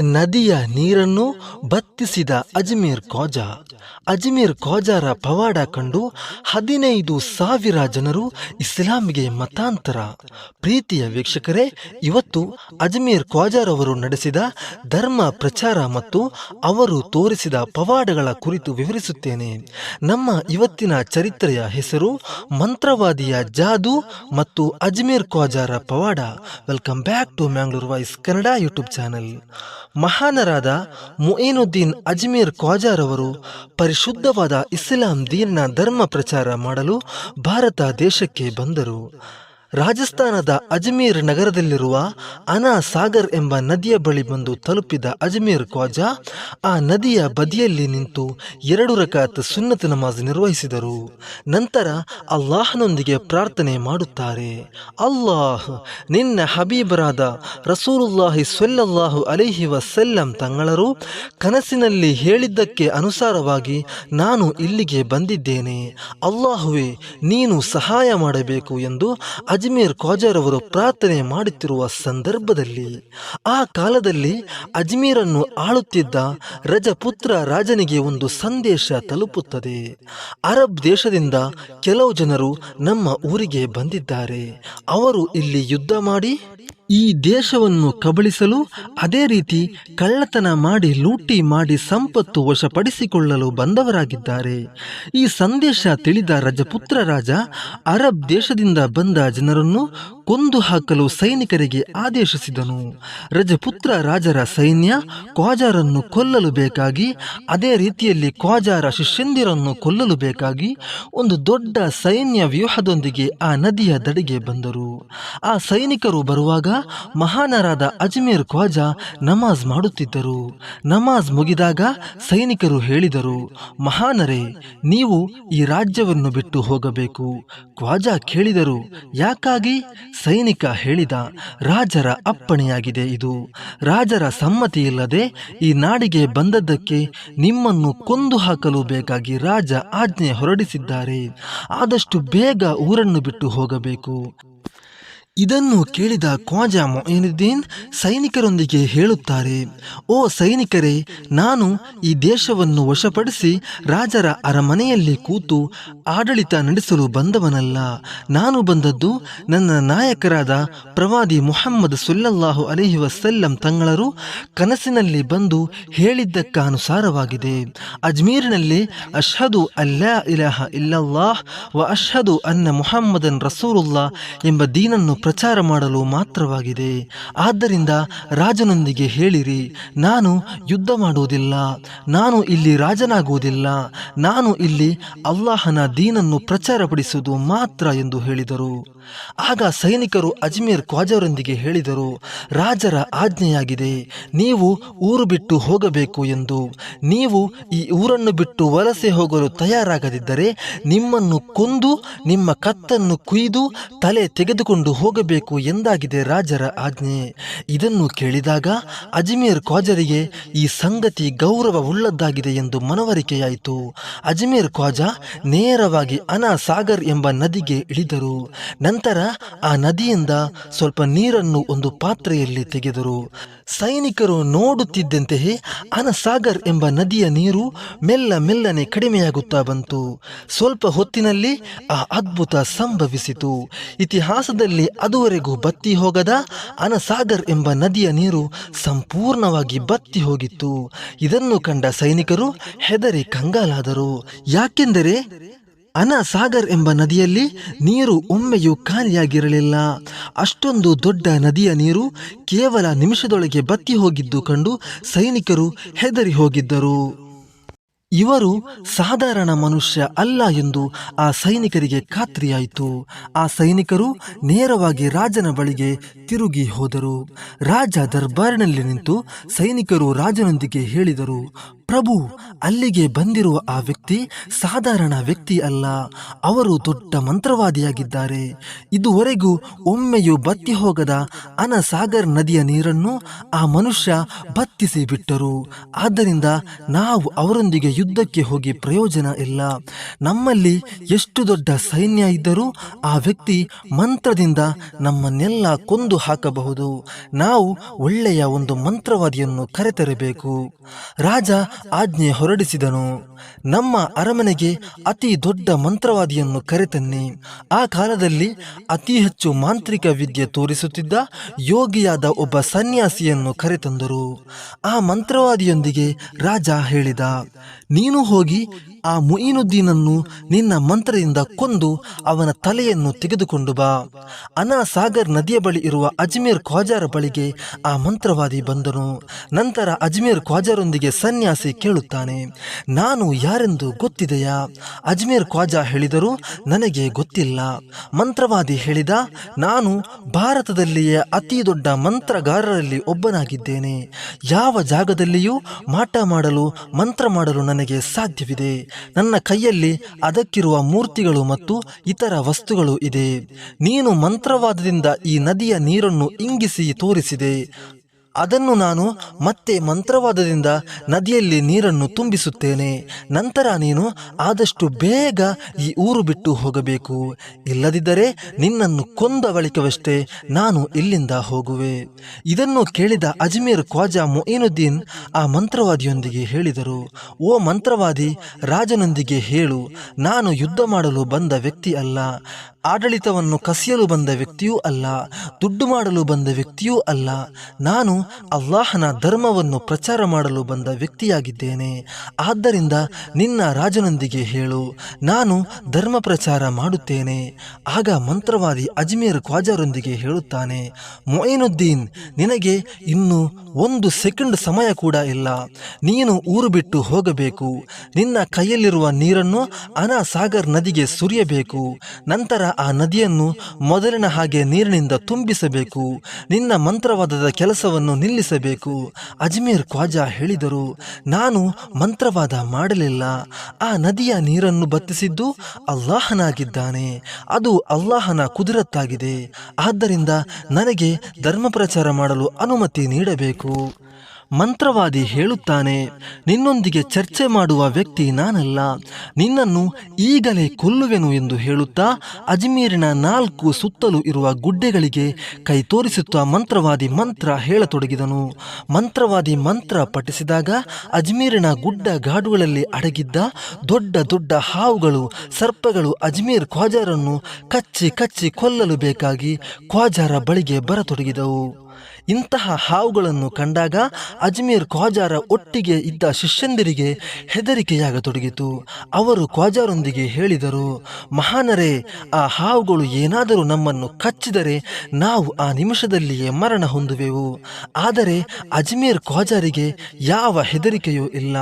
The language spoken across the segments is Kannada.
ನದಿಯ ನೀರನ್ನು ಬತ್ತಿಸಿದ ಅಜ್ಮೀರ್ ಖೋಜಾ. ಅಜ್ಮೀರ್ ಖೋಜಾರ ಪವಾಡ ಕಂಡು ಹದಿನೈದು ಸಾವಿರ ಜನರು ಇಸ್ಲಾಂಗೆ ಮತಾಂತರ. ಪ್ರೀತಿಯ ವೀಕ್ಷಕರೇ, ಇವತ್ತು ಅಜ್ಮೀರ್ ಖ್ವಾಜಾರವರು ನಡೆಸಿದ ಧರ್ಮ ಪ್ರಚಾರ ಮತ್ತು ಅವರು ತೋರಿಸಿದ ಪವಾಡಗಳ ಕುರಿತು ವಿವರಿಸುತ್ತೇನೆ. ನಮ್ಮ ಇವತ್ತಿನ ಚರಿತ್ರೆಯ ಹೆಸರು ಮಂತ್ರವಾದಿಯ ಜಾದು ಮತ್ತು ಅಜ್ಮೀರ್ ಖೋಜಾರ ಪವಾಡ. Welcome back to Mangalore voice Kannada YouTube channel. ಮಹಾನರಾದ ಮುಯಿನುದ್ದೀನ್ Ajmer ಖ್ವಾಜಾರವರು ಪರಿಶುದ್ಧವಾದ ಇಸ್ಲಾಂ ದೀನ್ನ ಧರ್ಮ ಪ್ರಚಾರ ಮಾಡಲು ಭಾರತ ದೇಶಕ್ಕೆ ಬಂದರು. ರಾಜಸ್ಥಾನದ ಅಜ್ಮೀರ್ ನಗರದಲ್ಲಿರುವ ಅನಾ ಸಾಗರ್ ಎಂಬ ನದಿಯ ಬಳಿ ಬಂದು ತಲುಪಿದ ಅಜ್ಮೀರ್ ಖ್ವಾಜಾ, ಆ ನದಿಯ ಬದಿಯಲ್ಲಿ ನಿಂತು ಎರಡು ರಕಾತ್ ಸುನ್ನತ್ ನಮಾಜ್ ನಿರ್ವಹಿಸಿದರು. ನಂತರ ಅಲ್ಲಾಹನೊಂದಿಗೆ ಪ್ರಾರ್ಥನೆ ಮಾಡುತ್ತಾರೆ. ಅಲ್ಲಾಹ್, ನಿನ್ನ ಹಬೀಬರಾದ ರಸೂಲುಲ್ಲಾಹಿ ಸೊಲ್ಲಲ್ಲಾಹು ಅಲೈಹಿ ವಸಲ್ಲಂ ತಂಗಳರು ಕನಸಿನಲ್ಲಿ ಹೇಳಿದ್ದಕ್ಕೆ ಅನುಸಾರವಾಗಿ ನಾನು ಇಲ್ಲಿಗೆ ಬಂದಿದ್ದೇನೆ. ಅಲ್ಲಾಹುವೆ, ನೀನು ಸಹಾಯ ಮಾಡಬೇಕು ಎಂದು ಅಜ್ಮೀರ್ ಖ್ವಾಜರ್ ಅವರು ಪ್ರಾರ್ಥನೆ ಮಾಡುತ್ತಿರುವ ಸಂದರ್ಭದಲ್ಲಿ ಆ ಕಾಲದಲ್ಲಿ ಅಜ್ಮೀರನ್ನು ಆಳುತ್ತಿದ್ದ ರಜಪುತ್ರ ರಾಜನಿಗೆ ಒಂದು ಸಂದೇಶ ತಲುಪುತ್ತದೆ. ಅರಬ್ ದೇಶದಿಂದ ಕೆಲವು ಜನರು ನಮ್ಮ ಊರಿಗೆ ಬಂದಿದ್ದಾರೆ. ಅವರು ಇಲ್ಲಿ ಯುದ್ಧ ಮಾಡಿ ಈ ದೇಶವನ್ನು ಕಬಳಿಸಲು ಅದೇ ರೀತಿ ಕಳ್ಳತನ ಮಾಡಿ ಲೂಟಿ ಮಾಡಿ ಸಂಪತ್ತು ವಶಪಡಿಸಿಕೊಳ್ಳಲು ಬಂದವರಾಗಿದ್ದಾರೆ. ಈ ಸಂದೇಶ ತಿಳಿದ ರಜಪುತ್ರ ರಾಜ ಅರಬ್ ದೇಶದಿಂದ ಬಂದ ಜನರನ್ನು ಕೊಂದು ಹಾಕಲು ಸೈನಿಕರಿಗೆ ಆದೇಶಿಸಿದನು. ರಜಪುತ್ರ ರಾಜರ ಸೈನ್ಯ ಕ್ವಾಜಾರನ್ನು ಕೊಲ್ಲಲು ಬೇಕಾಗಿ, ಅದೇ ರೀತಿಯಲ್ಲಿ ಕ್ವಾಜಾರ ಶಿಷ್ಯಂದಿರನ್ನು ಕೊಲ್ಲಲು ಬೇಕಾಗಿ ಒಂದು ದೊಡ್ಡ ಸೈನ್ಯ ವ್ಯೂಹದೊಂದಿಗೆ ಆ ನದಿಯ ದಡಿಗೆ ಬಂದರು. ಆ ಸೈನಿಕರು ಬರುವಾಗ ಮಹಾನರಾದ ಅಜ್ಮೀರ್ ಖ್ವಾಜಾ ನಮಾಜ್ ಮಾಡುತ್ತಿದ್ದರು. ನಮಾಜ್ ಮುಗಿದಾಗ ಸೈನಿಕರು ಹೇಳಿದರು, ಮಹಾನರೇ, ನೀವು ಈ ರಾಜ್ಯವನ್ನು ಬಿಟ್ಟು ಹೋಗಬೇಕು. ಖ್ವಾಜಾ ಕೇಳಿದರು, ಯಾಕಾಗಿ? ಸೈನಿಕ ಹೇಳಿದ, ರಾಜರ ಅಪ್ಪಣೆಯಾಗಿದೆ ಇದು. ರಾಜರ ಸಮ್ಮತಿ ಇಲ್ಲದೆ ಈ ನಾಡಿಗೆ ಬಂದದ್ದಕ್ಕೆ ನಿಮ್ಮನ್ನು ಕೊಂದು ಹಾಕಲು ಬೇಕಾಗಿ ರಾಜ ಆಜ್ಞೆ ಹೊರಡಿಸಿದ್ದಾರೆ. ಆದಷ್ಟು ಬೇಗ ಊರನ್ನು ಬಿಟ್ಟು ಹೋಗಬೇಕು. ಇದನ್ನು ಕೇಳಿದ ಖ್ವಾಜಾ ಮೊಯಿನುದ್ದೀನ್ ಸೈನಿಕರೊಂದಿಗೆ ಹೇಳುತ್ತಾರೆ, ಓ ಸೈನಿಕರೇ, ನಾನು ಈ ದೇಶವನ್ನು ವಶಪಡಿಸಿ ರಾಜರ ಅರಮನೆಯಲ್ಲಿ ಕೂತು ಆಡಳಿತ ನಡೆಸಲು ಬಂದವನಲ್ಲ. ನಾನು ಬಂದದ್ದು ನನ್ನ ನಾಯಕರಾದ ಪ್ರವಾದಿ ಮುಹಮ್ಮದ್ ಸುಲ್ಲಲ್ಲಾಹು ಅಲಿಹಿ ವಸಲ್ಲಂ ತಂಗಳರು ಕನಸಿನಲ್ಲಿ ಬಂದು ಹೇಳಿದ್ದಕ್ಕಾನುಸಾರವಾಗಿದೆ. ಅಜ್ಮೀರಿನಲ್ಲಿ ಅಶ್ಹದು ಅಲ್ಲಾ ಇಲಹ ಇಲ್ಲಲ್ಲಾಹ್ ವ ಅಶ್ಹದು ಅನ್ನ ಮುಹಮ್ಮದನ್ ರಸೂಲುಲ್ಲಾ ಎಂಬ ದೀನನ್ನು ಪ್ರಚಾರ ಮಾಡಲು ಮಾತ್ರವಾಗಿದೆ. ಆದ್ದರಿಂದ ರಾಜನೊಂದಿಗೆ ಹೇಳಿರಿ, ನಾನು ಯುದ್ಧ ಮಾಡುವುದಿಲ್ಲ, ನಾನು ಇಲ್ಲಿ ರಾಜನಾಗುವುದಿಲ್ಲ, ನಾನು ಇಲ್ಲಿ ಅಲ್ಲಾಹನ ದೀನನ್ನು ಪ್ರಚಾರಪಡಿಸುವುದು ಮಾತ್ರ ಎಂದು ಹೇಳಿದರು. ಆಗ ಸೈನಿಕರು ಅಜ್ಮೀರ್ ಖ್ವಾಜರೊಂದಿಗೆ ಹೇಳಿದರು, ರಾಜರ ಆಜ್ಞೆಯಾಗಿದೆ, ನೀವು ಊರು ಬಿಟ್ಟು ಹೋಗಬೇಕು ಎಂದು. ನೀವು ಈ ಊರನ್ನು ಬಿಟ್ಟು ವಲಸೆ ಹೋಗಲು ತಯಾರಾಗದಿದ್ದರೆ ನಿಮ್ಮನ್ನು ಕೊಂದು, ನಿಮ್ಮ ಕತ್ತನ್ನು ಕುಯ್ದು ತಲೆ ತೆಗೆದುಕೊಂಡು ಹೋಗಬೇಕು ಎಂದಾಗಿದೆ ರಾಜರ ಆಜ್ಞೆ. ಇದನ್ನು ಕೇಳಿದಾಗ ಅಜ್ಮೀರ್ ಖ್ವಾಜರಿಗೆ ಈ ಸಂಗತಿ ಗೌರವವುಳ್ಳದ್ದಾಗಿದೆ ಎಂದು ಮನವರಿಕೆಯಾಯಿತು. ಅಜ್ಮೀರ್ ಖ್ವಾಜಾ ನೇರವಾಗಿ ಅನಾ ಸಾಗರ್ ಎಂಬ ನದಿಗೆ ಇಳಿದರು. ನಂತರ ಆ ನದಿಯಿಂದ ಸ್ವಲ್ಪ ನೀರನ್ನು ಒಂದು ಪಾತ್ರೆಯಲ್ಲಿ ತೆಗೆದರು. ಸೈನಿಕರು ನೋಡುತ್ತಿದ್ದಂತೆಯೇ ಅನಸಾಗರ್ ಎಂಬ ನದಿಯ ನೀರು ಮೆಲ್ಲ ಮೆಲ್ಲನೆ ಕಡಿಮೆಯಾಗುತ್ತಾ ಬಂತು. ಸ್ವಲ್ಪ ಹೊತ್ತಿನಲ್ಲಿ ಆ ಅದ್ಭುತ ಸಂಭವಿಸಿತು. ಇತಿಹಾಸದಲ್ಲಿ ಅದುವರೆಗೂ ಬತ್ತಿ ಹೋಗದ ಅನಸಾಗರ್ ಎಂಬ ನದಿಯ ನೀರು ಸಂಪೂರ್ಣವಾಗಿ ಬತ್ತಿ ಹೋಗಿತ್ತು. ಇದನ್ನು ಕಂಡ ಸೈನಿಕರು ಹೆದರಿ ಕಂಗಾಲಾದರು. ಯಾಕೆಂದರೆ ಅನಸಾಗರ್ ಎಂಬ ನದಿಯಲ್ಲಿ ನೀರು ಒಮ್ಮೆಯೂ ಖಾಲಿಯಾಗಿರಲಿಲ್ಲ. ಅಷ್ಟೊಂದು ದೊಡ್ಡ ನದಿಯ ನೀರು ಕೇವಲ ನಿಮಿಷದೊಳಗೆ ಬತ್ತಿ ಹೋಗಿದ್ದು ಕಂಡು ಸೈನಿಕರು ಹೆದರಿ ಹೋಗಿದ್ದರು. ಇವರು ಸಾಧಾರಣ ಮನುಷ್ಯ ಅಲ್ಲ ಎಂದು ಆ ಸೈನಿಕರಿಗೆ ಖಾತ್ರಿಯಾಯಿತು. ಆ ಸೈನಿಕರು ನೇರವಾಗಿ ರಾಜನ ಬಳಿಗೆ ತಿರುಗಿ ಹೋದರು. ರಾಜ ದರ್ಬಾರಿನಲ್ಲಿ ನಿಂತು ಸೈನಿಕರು ರಾಜನೊಂದಿಗೆ ಹೇಳಿದರು ಪ್ರಭು, ಅಲ್ಲಿಗೆ ಬಂದಿರುವ ಆ ವ್ಯಕ್ತಿ ಸಾಧಾರಣ ವ್ಯಕ್ತಿ ಅಲ್ಲ. ಅವರು ದೊಡ್ಡ ಮಂತ್ರವಾದಿಯಾಗಿದ್ದಾರೆ. ಇದುವರೆಗೂ ಒಮ್ಮೆಯೂ ಬತ್ತಿ ಹೋಗದ ಅನಸಾಗರ್ ನದಿಯ ನೀರನ್ನು ಆ ಮನುಷ್ಯ ಬತ್ತಿಸಿ ಬಿಟ್ಟರು. ಆದ್ದರಿಂದ ನಾವು ಅವರೊಂದಿಗೆ ಯುದ್ಧಕ್ಕೆ ಹೋಗಿ ಪ್ರಯೋಜನ ಇಲ್ಲ. ನಮ್ಮಲ್ಲಿ ಎಷ್ಟು ದೊಡ್ಡ ಸೈನ್ಯ ಇದ್ದರೂ ಆ ವ್ಯಕ್ತಿ ಮಂತ್ರದಿಂದ ನಮ್ಮನ್ನೆಲ್ಲ ಕೊಂದು ಹಾಕಬಹುದು. ನಾವು ಒಳ್ಳೆಯ ಒಂದು ಮಂತ್ರವಾದಿಯನ್ನು ಕರೆತರಬೇಕು. ರಾಜ ಆಜ್ಞೆ ಹೊರಡಿಸಿದನು. ನಮ್ಮ ಅರಮನೆಗೆ ಅತಿ ದೊಡ್ಡ ಮಂತ್ರವಾದಿಯನ್ನು ಕರೆತನ್ನಿ. ಆ ಕಾಲದಲ್ಲಿ ಅತಿ ಹೆಚ್ಚು ಮಾಂತ್ರಿಕ ವಿದ್ಯೆ ತೋರಿಸುತ್ತಿದ್ದ ಯೋಗಿಯಾದ ಒಬ್ಬ ಸನ್ಯಾಸಿಯನ್ನು ಕರೆತಂದರು. ಆ ಮಂತ್ರವಾದಿಯೊಂದಿಗೆ ರಾಜ ಹೇಳಿದ, ನೀನು ಹೋಗಿ ಆ ಮುಯಿನುದ್ದೀನನ್ನು ನಿನ್ನ ಮಂತ್ರದಿಂದ ಕೊಂದು ಅವನ ತಲೆಯನ್ನು ತೆಗೆದುಕೊಂಡು ಬಾ. ಅನಾ ಸಾಗರ್ ನದಿಯ ಬಳಿ ಇರುವ ಅಜ್ಮೀರ್ ಖ್ವಾಜಾರ ಬಳಿಗೆ ಆ ಮಂತ್ರವಾದಿ ಬಂದನು. ನಂತರ ಅಜ್ಮೀರ್ ಖ್ವಾಜಾರೊಂದಿಗೆ ಸನ್ಯಾಸಿ ಕೇಳುತ್ತಾನೆ, ನಾನು ಯಾರೆಂದು ಗೊತ್ತಿದೆಯಾ? ಅಜ್ಮೀರ್ ಖ್ವಾಜಾ ಹೇಳಿದರು, ನನಗೆ ಗೊತ್ತಿಲ್ಲ. ಮಂತ್ರವಾದಿ ಹೇಳಿದ, ನಾನು ಭಾರತದಲ್ಲಿಯೇ ಅತಿ ದೊಡ್ಡ ಮಂತ್ರಗಾರರಲ್ಲಿ ಒಬ್ಬನಾಗಿದ್ದೇನೆ. ಯಾವ ಜಾಗದಲ್ಲಿಯೂ ಮಾಟ ಮಾಡಲು, ಮಂತ್ರ ಮಾಡಲು ನನಗೆ ಸಾಧ್ಯವಿದೆ. ನನ್ನ ಕೈಯಲ್ಲಿ ಅದಕ್ಕಿರುವ ಮೂರ್ತಿಗಳು ಮತ್ತು ಇತರ ವಸ್ತುಗಳು ಇದೆ. ನೀನು ಮಂತ್ರವಾದದಿಂದ ಈ ನದಿಯ ನೀರನ್ನು ಇಂಗಿಸಿ ತೋರಿಸಿದೆ. ಅದನ್ನು ನಾನು ಮತ್ತೆ ಮಂತ್ರವಾದದಿಂದ ನದಿಯಲ್ಲಿ ನೀರನ್ನು ತುಂಬಿಸುತ್ತೇನೆ. ನಂತರ ನೀನು ಆದಷ್ಟು ಬೇಗ ಈ ಊರು ಬಿಟ್ಟು ಹೋಗಬೇಕು. ಇಲ್ಲದಿದ್ದರೆ ನಿನ್ನನ್ನು ಕೊಂದ ಬಳಿಕವಷ್ಟೇ ನಾನು ಇಲ್ಲಿಂದ ಹೋಗುವೆ. ಇದನ್ನು ಕೇಳಿದ ಅಜ್ಮೀರ್ ಖ್ವಾಜಾ ಮೊಯಿನುದ್ದೀನ್ ಆ ಮಂತ್ರವಾದಿಯೊಂದಿಗೆ ಹೇಳಿದರು. ಓ ಮಂತ್ರವಾದಿ, ರಾಜನೊಂದಿಗೆ ಹೇಳು. ನಾನು ಯುದ್ಧ ಮಾಡಲು ಬಂದ ವ್ಯಕ್ತಿ ಅಲ್ಲ. ಆಡಳಿತವನ್ನು ಕಸಿಯಲು ಬಂದ ವ್ಯಕ್ತಿಯೂ ಅಲ್ಲ. ದುಡ್ಡು ಮಾಡಲು ಬಂದ ವ್ಯಕ್ತಿಯೂ ಅಲ್ಲ. ನಾನು ಅಲ್ಲಾಹನ ಧರ್ಮವನ್ನು ಪ್ರಚಾರ ಮಾಡಲು ಬಂದ ವ್ಯಕ್ತಿಯಾಗಿದ್ದೇನೆ. ಆದ್ದರಿಂದ ನಿನ್ನ ರಾಜನೊಂದಿಗೆ ಹೇಳು, ನಾನು ಧರ್ಮ ಪ್ರಚಾರ ಮಾಡುತ್ತೇನೆ. ಆಗ ಮಂತ್ರವಾದಿ ಅಜ್ಮೀರ್ ಖ್ವಾಜಾರೊಂದಿಗೆ ಹೇಳುತ್ತಾನೆ, ಮೊಯಿನುದ್ದೀನ್, ನಿನಗೆ ಇನ್ನು ಒಂದು ಸೆಕೆಂಡ್ ಸಮಯ ಕೂಡ ಇಲ್ಲ. ನೀನು ಊರು ಬಿಟ್ಟು ಹೋಗಬೇಕು. ನಿನ್ನ ಕೈಯಲ್ಲಿರುವ ನೀರನ್ನು ಅನಾಸಾಗರ್ ನದಿಗೆ ಸುರಿಯಬೇಕು. ನಂತರ ಆ ನದಿಯನ್ನು ಮೊದಲಿನ ಹಾಗೆ ನೀರಿನಿಂದ ತುಂಬಿಸಬೇಕು. ನಿನ್ನ ಮಂತ್ರವಾದದ ಕೆಲಸವನ್ನು ನಿಲ್ಲಿಸಬೇಕು. ಅಜ್ಮೀರ್ ಖ್ವಾಜಾ ಹೇಳಿದರು, ನಾನು ಮಂತ್ರವಾದ ಮಾಡಲಿಲ್ಲ. ಆ ನದಿಯ ನೀರನ್ನು ಬತ್ತಿಸಿದ್ದು ಅಲ್ಲಾಹನಾಗಿದ್ದಾನೆ. ಅದು ಅಲ್ಲಾಹನ ಕುದುರತ್ತಾಗಿದೆ ಆದ್ದರಿಂದ ನನಗೆ ಧರ್ಮ ಪ್ರಚಾರ ಮಾಡಲು ಅನುಮತಿ ನೀಡಬೇಕು. ಮಂತ್ರವಾದಿ ಹೇಳುತ್ತಾನೆ, ನಿನ್ನೊಂದಿಗೆ ಚರ್ಚೆ ಮಾಡುವ ವ್ಯಕ್ತಿ ನಾನಲ್ಲ, ನಿನ್ನನ್ನು ಈಗಲೇ ಕೊಲ್ಲುವೆನು ಎಂದು ಹೇಳುತ್ತಾ ಅಜ್ಮೀರಿನ ನಾಲ್ಕು ಸುತ್ತಲೂ ಇರುವ ಗುಡ್ಡೆಗಳಿಗೆ ಕೈ ತೋರಿಸುತ್ತಾ ಮಂತ್ರವಾದಿ ಮಂತ್ರ ಹೇಳತೊಡಗಿದನು. ಮಂತ್ರವಾದಿ ಮಂತ್ರ ಪಠಿಸಿದಾಗ ಅಜ್ಮೀರಿನ ಗುಡ್ಡ ಗಾಡುಗಳಲ್ಲಿ ಅಡಗಿದ್ದ ದೊಡ್ಡ ದೊಡ್ಡ ಹಾವುಗಳು, ಸರ್ಪಗಳು ಅಜ್ಮೀರ್ ಖ್ವಾಜಾರನ್ನು ಕಚ್ಚಿ ಕಚ್ಚಿ ಕೊಲ್ಲಲು ಬೇಕಾಗಿ ಖ್ವಾಜಾರ ಬಳಿಗೆ ಬರತೊಡಗಿದವು. ಇಂತಹ ಹಾವುಗಳನ್ನು ಕಂಡಾಗ ಅಜ್ಮೀರ್ ಖ್ವಾಜಾರ ಒಟ್ಟಿಗೆ ಇದ್ದ ಶಿಷ್ಯಂದಿರಿಗೆ ಹೆದರಿಕೆಯಾಗತೊಡಗಿತು. ಅವರು ಖ್ವಾಜಾರೊಂದಿಗೆ ಹೇಳಿದರು, ಮಹಾನರೇ, ಆ ಹಾವುಗಳು ಏನಾದರೂ ನಮ್ಮನ್ನು ಕಚ್ಚಿದರೆ ನಾವು ಆ ನಿಮಿಷದಲ್ಲಿಯೇ ಮರಣ ಹೊಂದುವೆವು. ಆದರೆ ಅಜ್ಮೀರ್ ಖ್ವಾಜಾರಿಗೆ ಯಾವ ಹೆದರಿಕೆಯೂ ಇಲ್ಲ.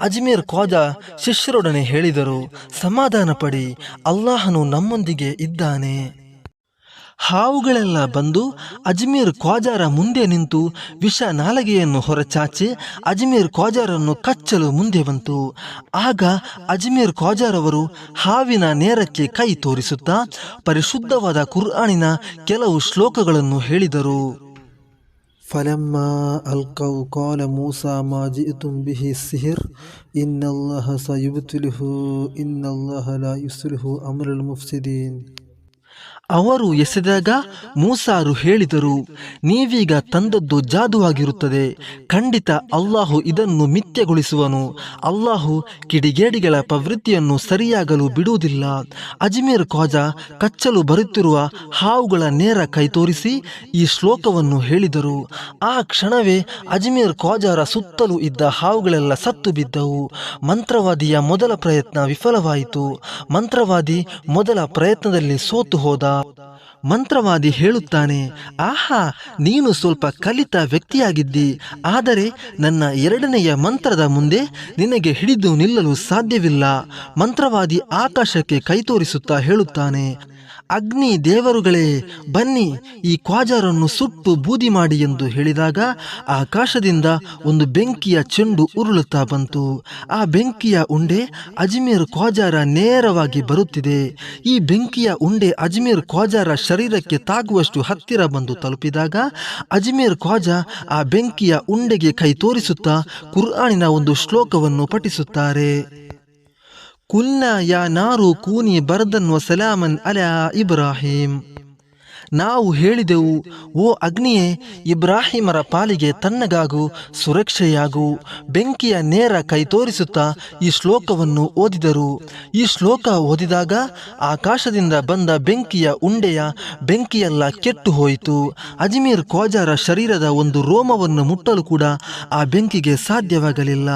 ಅಜ್ಮೀರ್ ಖ್ವಾಜಾ ಶಿಷ್ಯರೊಡನೆ ಹೇಳಿದರು ಸಮಾಧಾನ ಪಡಿ ಅಲ್ಲಾಹನು ನಮ್ಮೊಂದಿಗೆ ಇದ್ದಾನೆ. ಹಾವುಗಳೆಲ್ಲ ಬಂದು ಅಜ್ಮೀರ್ ಖ್ವಾಜಾರ ಮುಂದೆ ನಿಂತು ವಿಷ ನಾಲಗೆಯನ್ನು ಹೊರಚಾಚಿ ಅಜ್ಮೀರ್ ಖ್ವಾಜಾರನ್ನು ಕಚ್ಚಲು ಮುಂದೆ ಬಂತು ಆಗ ಅಜ್ಮೀರ್ ಖ್ವಾಜಾರವರು ಹಾವಿನ ನೇರಕ್ಕೆ ಕೈ ತೋರಿಸುತ್ತಾ ಪರಿಶುದ್ಧವಾದ ಕುರ್ಆನಿನ ಕೆಲವು ಶ್ಲೋಕಗಳನ್ನು ಹೇಳಿದರು فلما ألقوا قال موسى ما جئتم به السحر إن الله سيبطله إن الله لا يصلح أمر المفسدين ಅವರು ಎಸೆದಾಗ ಮೂಸಾರು ಹೇಳಿದರು, ನೀವೀಗ ತಂದದ್ದು ಜಾದುವಾಗಿರುತ್ತದೆ, ಖಂಡಿತ ಅಲ್ಲಾಹು ಇದನ್ನು ಮಿಥ್ಯಗೊಳಿಸುವನು, ಅಲ್ಲಾಹು ಕಿಡಿಗೇಡಿಗಳ ಪ್ರವೃತ್ತಿಯನ್ನು ಸರಿಯಾಗಲು ಬಿಡುವುದಿಲ್ಲ, ಅಜ್ಮೀರ್ ಖಾಜಾ ಕಚ್ಚಲು ಬರುತ್ತಿರುವ ಹಾವುಗಳ ನೇರ ಕೈ ತೋರಿಸಿ ಈ ಶ್ಲೋಕವನ್ನು ಹೇಳಿದರು, ಆ ಕ್ಷಣವೇ ಅಜ್ಮೀರ್ ಖಾಜಾರ ಸುತ್ತಲೂ ಇದ್ದ ಹಾವುಗಳೆಲ್ಲ ಸತ್ತು ಬಿದ್ದವು, ಮಂತ್ರವಾದಿಯ ಮೊದಲ ಪ್ರಯತ್ನ ವಿಫಲವಾಯಿತು, ಮಂತ್ರವಾದಿ ಮೊದಲ ಪ್ರಯತ್ನದಲ್ಲಿ ಸೋತು ಹೋದ ಮಂತ್ರವಾದಿ ಹೇಳುತ್ತಾನೆ, ಆಹಾ, ನೀನು ಸ್ವಲ್ಪ ಕಲಿತ ವ್ಯಕ್ತಿಯಾಗಿದ್ದಿ. ಆದರೆ ನನ್ನ ಎರಡನೆಯ ಮಂತ್ರದ ಮುಂದೆ ನಿನಗೆ ಹಿಡಿದು ನಿಲ್ಲಲು ಸಾಧ್ಯವಿಲ್ಲ. ಮಂತ್ರವಾದಿ ಆಕಾಶಕ್ಕೆ ಕೈತೋರಿಸುತ್ತಾ ಹೇಳುತ್ತಾನೆ ಅಗ್ನಿ ದೇವರುಗಳೇ, ಬನ್ನಿ, ಈ ಕ್ವಾಜಾರನ್ನು ಸುಟ್ಟು ಬೂದಿ ಮಾಡಿ ಎಂದು ಹೇಳಿದಾಗ ಆಕಾಶದಿಂದ ಒಂದು ಬೆಂಕಿಯ ಚೆಂಡು ಉರುಳುತ್ತಾ ಬಂತು. ಆ ಬೆಂಕಿಯ ಉಂಡೆ ಅಜ್ಮೀರ್ ಕ್ವಾಜಾರ ನೇರವಾಗಿ ಬರುತ್ತಿದೆ. ಈ ಬೆಂಕಿಯ ಉಂಡೆ ಅಜ್ಮೀರ್ ಕ್ವಾಜಾರ ಶರೀರಕ್ಕೆ ತಾಗುವಷ್ಟು ಹತ್ತಿರ ಬಂದು ತಲುಪಿದಾಗ ಅಜ್ಮೀರ್ ಕ್ವಾಜಾ ಆ ಬೆಂಕಿಯ ಉಂಡೆಗೆ ಕೈ ತೋರಿಸುತ್ತಾ ಕುರ್ಆನಿನ ಒಂದು ಶ್ಲೋಕವನ್ನು ಪಠಿಸುತ್ತಾರೆ. قلنا يا نار كوني بردا وسلاما على إبراهيم. ನಾವು ಹೇಳಿದೆವು, ಓ ಅಗ್ನಿಯೇ, ಇಬ್ರಾಹಿಮರ ಪಾಲಿಗೆ ತನ್ನಗಾಗು ಸುರಕ್ಷೆಯಾಗು, ಬೆಂಕಿಯ ನೇರ ಕೈ ತೋರಿಸುತ್ತಾ ಈ ಶ್ಲೋಕವನ್ನು ಓದಿದರು. ಈ ಶ್ಲೋಕ ಓದಿದಾಗ ಆಕಾಶದಿಂದ ಬಂದ ಬೆಂಕಿಯ ಉಂಡೆಯ ಬೆಂಕಿಯೆಲ್ಲ ಕೆಟ್ಟು ಹೋಯಿತು. ಅಜ್ಮೀರ್ ಕ್ವಾಜಾರ ಶರೀರದ ಒಂದು ರೋಮವನ್ನು ಮುಟ್ಟಲು ಕೂಡ ಆ ಬೆಂಕಿಗೆ ಸಾಧ್ಯವಾಗಲಿಲ್ಲ.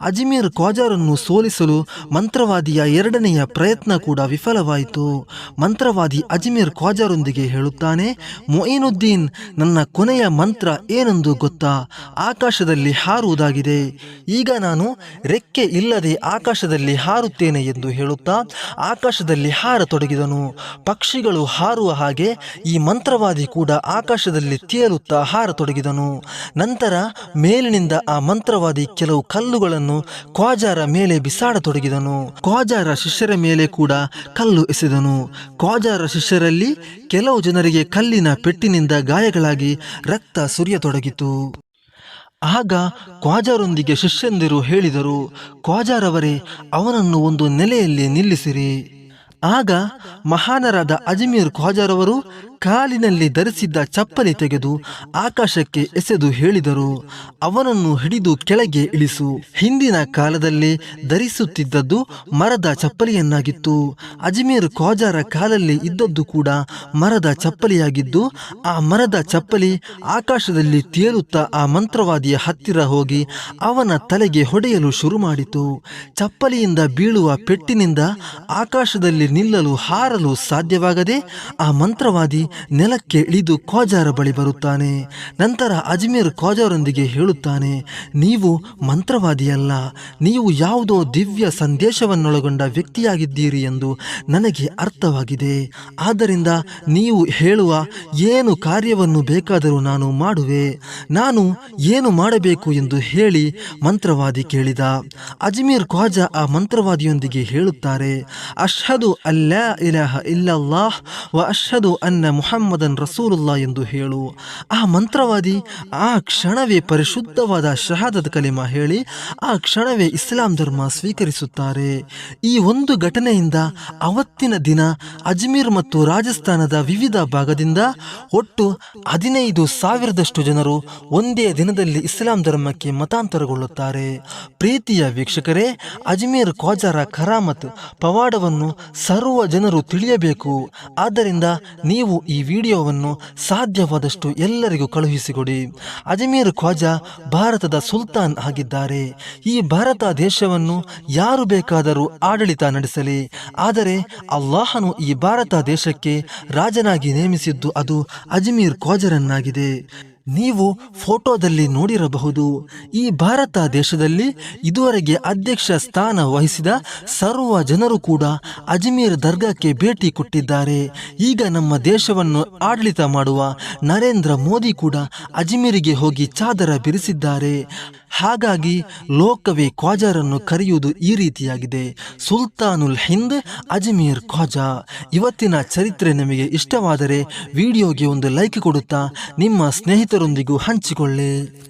ಅಜ್ಮೀರ್ ಕ್ವಾಜಾರನ್ನು ಸೋಲಿಸಲು ಮಂತ್ರವಾದಿಯ ಎರಡನೆಯ ಪ್ರಯತ್ನ ಕೂಡ ವಿಫಲವಾಯಿತು. ಮಂತ್ರವಾದಿ ಅಜ್ಮೀರ್ ಕ್ವಾಜಾರೊಂದಿಗೆ ಹೇಳುತ್ತಾನೆ, ಮೊಯಿನುದ್ದೀನ್, ನನ್ನ ಕೊನೆಯ ಮಂತ್ರ ಏನೆಂದು ಗೊತ್ತಾ? ಆಕಾಶದಲ್ಲಿ ಹಾರುವುದಾಗಿದೆ. ಈಗ ನಾನು ರೆಕ್ಕೆ ಇಲ್ಲದೆ ಆಕಾಶದಲ್ಲಿ ಹಾರುತ್ತೇನೆ ಎಂದು ಹೇಳುತ್ತಾ, ಆಕಾಶದಲ್ಲಿ ಹಾರತೊಡಗಿದನು. ಪಕ್ಷಿಗಳು ಹಾರುವ ಹಾಗೆ ಈ ಮಂತ್ರವಾದಿ ಕೂಡ ಆಕಾಶದಲ್ಲಿ ತೇಲುತ್ತಾ ಹಾರತೊಡಗಿದನು. ನಂತರ ಮೇಲಿನಿಂದ ಆ ಮಂತ್ರವಾದಿ ಕೆಲವು ಕಲ್ಲುಗಳನ್ನು ಕ್ವಾಜಾರ ಮೇಲೆ ಬಿಸಾಡತೊಡಗಿದನು. ಕ್ವಾಜಾರ ಶಿಷ್ಯರ ಮೇಲೆ ಕೂಡ ಕಲ್ಲು ಎಸೆದನು. ಕ್ವಾಜಾರ ಶಿಷ್ಯರಲ್ಲಿ ಕೆಲವು ಜನರಿಗೆ ಕಲ್ಲಿನ ಪೆಟ್ಟಿನಿಂದ ಗಾಯಗಳಾಗಿ ರಕ್ತ ಸುರಿಯತೊಡಗಿತು. ಆಗ ಕ್ವಾಜಾರೊಂದಿಗೆ ಶಿಷ್ಯಂದಿರು ಹೇಳಿದರು, ಕ್ವಾಜಾರವರೇ, ಅವನನ್ನು ಒಂದು ನೆಲೆಯಲ್ಲಿ ನಿಲ್ಲಿಸಿರಿ. ಆಗ ಮಹಾನರಾದ ಅಜ್ಮೀರ್ ಖ್ವಾಜಾರವರು ಕಾಲಿನಲ್ಲಿ ಧರಿಸಿದ್ದ ಚಪ್ಪಲಿ ತೆಗೆದು ಆಕಾಶಕ್ಕೆ ಎಸೆದು ಹೇಳಿದರು, ಅವನನ್ನು ಹಿಡಿದು ಕೆಳಗೆ ಇಳಿಸು. ಹಿಂದಿನ ಕಾಲದಲ್ಲಿ ಧರಿಸುತ್ತಿದ್ದದ್ದು ಮರದ ಚಪ್ಪಲಿಯನ್ನಾಗಿತ್ತು. ಅಜ್ಮೀರ್ ಖಾಜಾರ ಕಾಲಲ್ಲಿ ಇದ್ದದ್ದು ಕೂಡ ಮರದ ಚಪ್ಪಲಿಯಾಗಿದ್ದು, ಆ ಮರದ ಚಪ್ಪಲಿ ಆಕಾಶದಲ್ಲಿ ತೇಲುತ್ತಾ ಆ ಮಂತ್ರವಾದಿಯ ಹತ್ತಿರ ಹೋಗಿ ಅವನ ತಲೆಗೆ ಹೊಡೆಯಲು ಶುರು ಮಾಡಿತು ಚಪ್ಪಲಿಯಿಂದ ಬೀಳುವ ಪೆಟ್ಟಿನಿಂದ ಆಕಾಶದಲ್ಲಿ ನಿಲ್ಲಲು ಹಾರಲು ಸಾಧ್ಯವಾಗದೆ ಆ ಮಂತ್ರವಾದಿ ನೆಲಕ್ಕೆ ಇಳಿದು ಕ್ವಾಜಾರ ಬಳಿ ಬರುತ್ತಾನೆ. ನಂತರ ಅಜ್ಮೀರ್ ಕ್ವಾಜಾರೊಂದಿಗೆ ಹೇಳುತ್ತಾನೆ, ನೀವು ಮಂತ್ರವಾದಿಯಲ್ಲ, ನೀವು ಯಾವುದೋ ದಿವ್ಯ ಸಂದೇಶವನ್ನೊಳಗೊಂಡ ವ್ಯಕ್ತಿಯಾಗಿದ್ದೀರಿ ಎಂದು ನನಗೆ ಅರ್ಥವಾಗಿದೆ. ಆದ್ದರಿಂದ ನೀವು ಹೇಳುವ ಏನು ಕಾರ್ಯವನ್ನು ಬೇಕಾದರೂ ನಾನು ಮಾಡುವೆ. ನಾನು ಏನು ಮಾಡಬೇಕು ಎಂದು ಹೇಳಿ ಮಂತ್ರವಾದಿ ಕೇಳಿದ. ಅಜ್ಮೀರ್ ಖ್ವಾಜಾ ಆ ಮಂತ್ರವಾದಿಯೊಂದಿಗೆ ಹೇಳುತ್ತಾರೆ, ಅಶ್ಹದು ಅಲ್ಲ ಇಲಹ ಇಲ್ಲಲ್ಲಾಹ್ ವ ಅಶ್ಹದು ಅನ್ನ ಮುಹಮ್ಮದನ್ ರಸೂಲುಲ್ಲಾ ಎಂದು ಹೇಳು. ಆ ಮಂತ್ರವಾದಿ ಆ ಕ್ಷಣವೇ ಪರಿಶುದ್ಧವಾದ ಶಹಾದದ ಕಲಿಮ ಹೇಳಿ ಆ ಕ್ಷಣವೇ ಇಸ್ಲಾಂ ಧರ್ಮ ಸ್ವೀಕರಿಸುತ್ತಾರೆ. ಈ ಒಂದು ಘಟನೆಯಿಂದ ಅವತ್ತಿನ ದಿನ ಅಜ್ಮೀರ್ ಮತ್ತು ರಾಜಸ್ಥಾನದ ವಿವಿಧ ಭಾಗದಿಂದ ಒಟ್ಟು ಹದಿನೈದು ಸಾವಿರದಷ್ಟು ಜನರು ಒಂದೇ ದಿನದಲ್ಲಿ ಇಸ್ಲಾಂ ಧರ್ಮಕ್ಕೆ ಮತಾಂತರಗೊಳ್ಳುತ್ತಾರೆ. ಪ್ರೀತಿಯ ವೀಕ್ಷಕರೇ, ಅಜ್ಮೀರ್ ಖೋಜಾರ ಖರಾಮತ್ ಪವಾಡವನ್ನು ಸರ್ವ ಜನರು ತಿಳಿಯಬೇಕು. ಆದ್ದರಿಂದ ನೀವು ಈ ವಿಡಿಯೋವನ್ನು ಸಾಧ್ಯವಾದಷ್ಟು ಎಲ್ಲರಿಗೂ ಕಳುಹಿಸಿಕೊಡಿ. ಅಜಮೀರ್ ಖ್ವಾಜಾ ಭಾರತದ ಸುಲ್ತಾನ್ ಆಗಿದ್ದಾರೆ. ಈ ಭಾರತ ದೇಶವನ್ನು ಯಾರು ಬೇಕಾದರೂ ಆಡಳಿತ ನಡೆಸಲಿ. ಆದರೆ ಅಲ್ಲಾಹನು ಈ ಭಾರತ ದೇಶಕ್ಕೆ ರಾಜನಾಗಿ ನೇಮಿಸಿದ್ದು ಅದು ಅಜ್ಮೀರ್ ಖ್ವಾಜರನ್ನಾಗಿದೆ. ನೀವು ಫೋಟೋದಲ್ಲಿ ನೋಡಿರಬಹುದು. ಈ ಭಾರತ ದೇಶದಲ್ಲಿ ಇದುವರೆಗೆ ಅಧ್ಯಕ್ಷ ಸ್ಥಾನ ವಹಿಸಿದ ಸರ್ವ ಜನರು ಕೂಡ ಅಜ್ಮೀರ್ ದರ್ಗಾಕ್ಕೆ ಭೇಟಿ ಕೊಟ್ಟಿದ್ದಾರೆ. ಈಗ ನಮ್ಮ ದೇಶವನ್ನು ಆಡಳಿತ ಮಾಡುವ ನರೇಂದ್ರ ಮೋದಿ ಕೂಡ ಅಜ್ಮೀರಿಗೆ ಹೋಗಿ ಚಾದರ ಬಿರಿಸಿದ್ದಾರೆ. ಹಾಗಾಗಿ ಲೋಕವೇ ಖ್ವಾಜಾರನ್ನು ಕರೆಯುವುದು ಈ ರೀತಿಯಾಗಿದೆ. ಸುಲ್ತಾನುಲ್ ಹಿಂದ್, ಅಜ್ಮೀರ್ ಖ್ವಾಜಾ. ಇವತ್ತಿನ ಚರಿತ್ರೆ ನಿಮಗೆ ಇಷ್ಟವಾದರೆ ವಿಡಿಯೋಗೆ ಒಂದು ಲೈಕ್ ಕೊಡುತ್ತಾ ನಿಮ್ಮ ಸ್ನೇಹಿತರೊಂದಿಗೂ ಹಂಚಿಕೊಳ್ಳಿ.